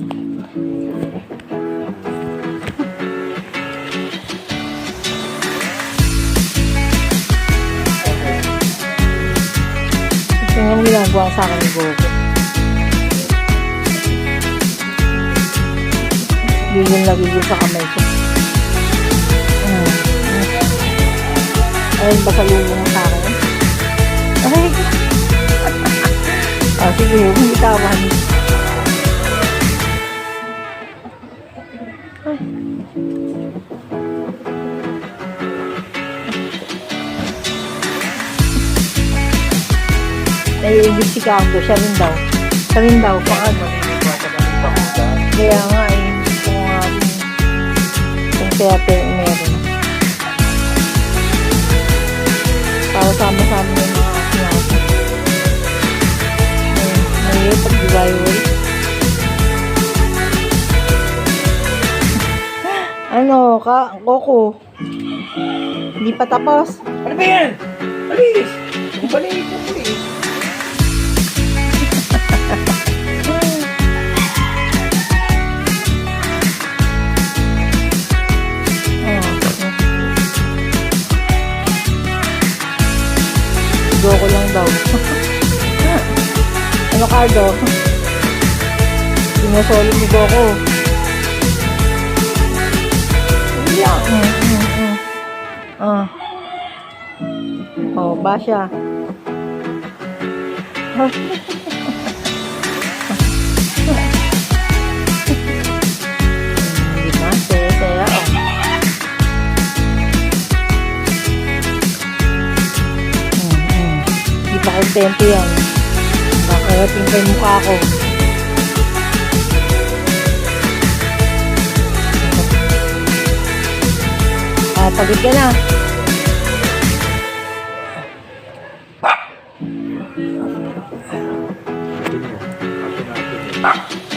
Ito yung ginagawa sa akin ni Gogo. Gigil na gigil sa kamay ko. Mm. Ayun, baka lulong sa akin. Ay! ah, sige, hindi tawan. Si Kanto, siya rin daw. Siya rin daw, kung ano. Kaya nga eh, kung, um, kung kaya pero meron. Para sama-sama yung mga sinasa. Ayun, May Ano, ka, Coco? Hindi pa tapos. Ano ba yan? Alis! Balik ko. Go ko lang daw. ano Cardo? Sinasolo ni Goku. Mm, mm, mm. Ah. Oh, Basha. Hindi na, saya-saya. Oh. Hindi pa kontento yan. Nakarating yung mukha ko. Ah, pagod ka na. Na.